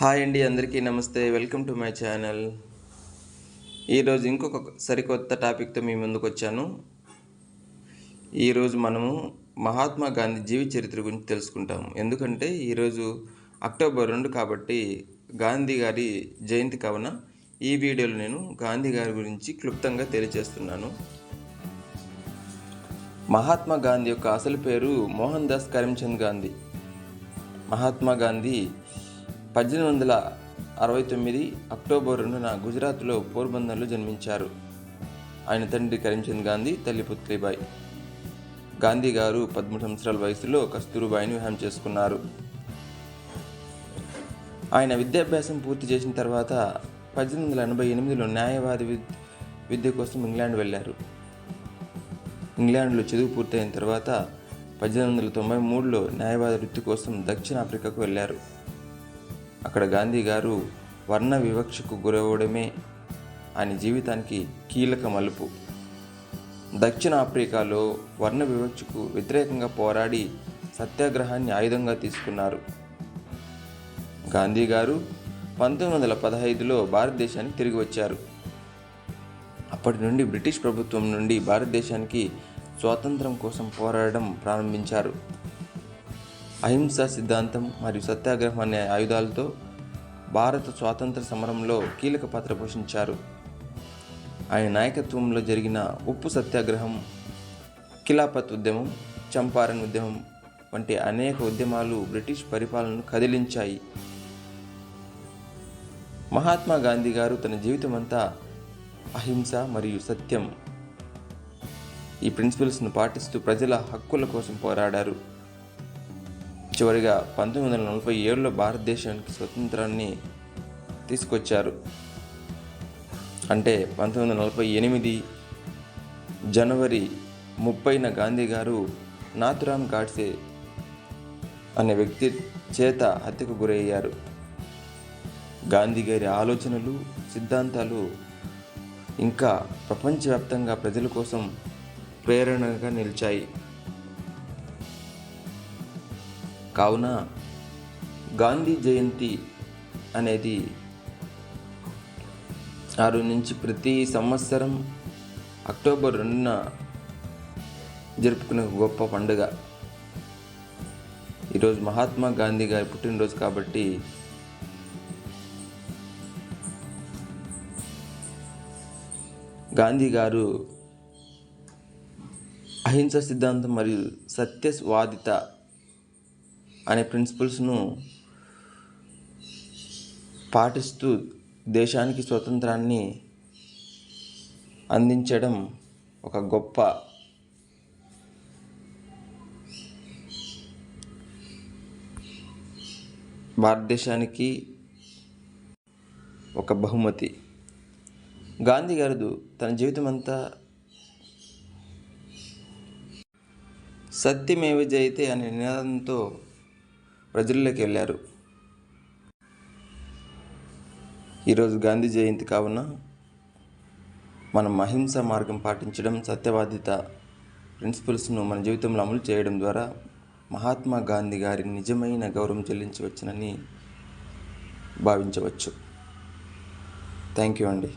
Hi అండి అందరికీ నమస్తే. వెల్కమ్ టు మై ఛానల్ ఈరోజు ఇంకొక సరికొత్త టాపిక్తో మీ ముందుకు వచ్చాను. ఈరోజు మనము మహాత్మా గాంధీ జీవిత చరిత్ర గురించి తెలుసుకుంటాం ఎందుకంటే ఈరోజు అక్టోబర్ రెండు కాబట్టి గాంధీ గారి జయంతి కావున ఈ వీడియోలో నేను గాంధీ గారి గురించి క్లుప్తంగా తెలియజేస్తున్నాను. మహాత్మా గాంధీ యొక్క అసలు పేరు మోహన్ దాస్ కరీంచంద్ గాంధీ. మహాత్మా గాంధీ పద్దెనిమిది వందల అరవై తొమ్మిది అక్టోబర్ రెండున గుజరాత్లో పోర్బందర్లో జన్మించారు. ఆయన తండ్రి కరీంచంద్ గాంధీ తల్లి పుత్లిబాయి గాంధీ గారు పదమూడు సంవత్సరాల వయసులో కస్తూరుబాయిని వివాహం చేసుకున్నారు. ఆయన విద్యాభ్యాసం పూర్తి చేసిన తర్వాత పద్దెనిమిది వందల ఎనభై ఎనిమిదిలో న్యాయవాది విద్య కోసం ఇంగ్లాండ్ వెళ్ళారు. ఇంగ్లాండ్లో చదువు పూర్తయిన తర్వాత పద్దెనిమిది వందల తొంభై మూడులో న్యాయవాద వృత్తి కోసం దక్షిణాఫ్రికాకు వెళ్ళారు. అక్కడ గాంధీ గారు వర్ణ వివక్షకు గురవడమే ఆయన జీవితానికి కీలక మలుపు. దక్షిణ ఆఫ్రికాలో వర్ణ వివక్షకు వ్యతిరేకంగా పోరాడి సత్యాగ్రహాన్ని ఆయుధంగా తీసుకున్నారు. గాంధీ గారు పంతొమ్మిది వందల పదహైదులో భారతదేశానికి తిరిగి వచ్చారు. అప్పటి నుండి బ్రిటిష్ ప్రభుత్వం నుండి భారతదేశానికి స్వాతంత్రం కోసం పోరాడడం ప్రారంభించారు. అహింసా సిద్ధాంతం మరియు సత్యాగ్రహం అనే ఆయుధాలతో భారత స్వాతంత్ర సమరంలో కీలక పాత్ర పోషించారు. ఆయన నాయకత్వంలో జరిగిన ఉప్పు సత్యాగ్రహం ఖిలాఫత్ ఉద్యమం చంపారన్ ఉద్యమం వంటి అనేక ఉద్యమాలు బ్రిటిష్ పరిపాలనను కదిలించాయి. మహాత్మా గాంధీ గారు తన జీవితం అంతా అహింస మరియు సత్యం ఈ ప్రిన్సిపల్స్ను పాటిస్తూ ప్రజల హక్కుల కోసం పోరాడారు. చివరిగా పంతొమ్మిది వందల నలభై ఏడులో భారతదేశానికి స్వతంత్రాన్ని తీసుకొచ్చారు. అంటే పంతొమ్మిది వందల నలభై ఎనిమిది జనవరి ముప్పైన గాంధీ గారు నాథురామ్ గాడ్సే అనే వ్యక్తి చేత హత్యకు గురయ్యారు. గాంధీ గారి ఆలోచనలు సిద్ధాంతాలు ఇంకా ప్రపంచవ్యాప్తంగా ప్రజల కోసం ప్రేరణగా నిలిచాయి. కావున గాంధీ జయంతి అనేది ఆరు నుంచి ప్రతి సంవత్సరం అక్టోబర్ రెండున జరుపుకునే గొప్ప పండుగ. ఈరోజు మహాత్మా గాంధీ గారి పుట్టినరోజు కాబట్టి గాంధీ గారు అహింస సిద్ధాంతం మరియు సత్యవాదిత అనే ప్రిన్సిపల్స్ను పాటిస్తూ దేశానికి స్వతంత్రాన్ని అందించడం ఒక గొప్ప భారతదేశానికి ఒక బహుమతి. గాంధీ గారు తన జీవితం అంతా సత్యమేవ జయితే అనే నినాదంతో ప్రజల్లోకి వెళ్ళారు. ఈరోజు గాంధీ జయంతి కావున మనం అహింస మార్గం పాటించడం సత్యవాదిత ప్రిన్సిపల్స్ను మన జీవితంలో అమలు చేయడం ద్వారా మహాత్మా గాంధీ గారి నిజమైన గౌరవం చెల్లించవచ్చునని భావించవచ్చు. థ్యాంక్ యూ అండి.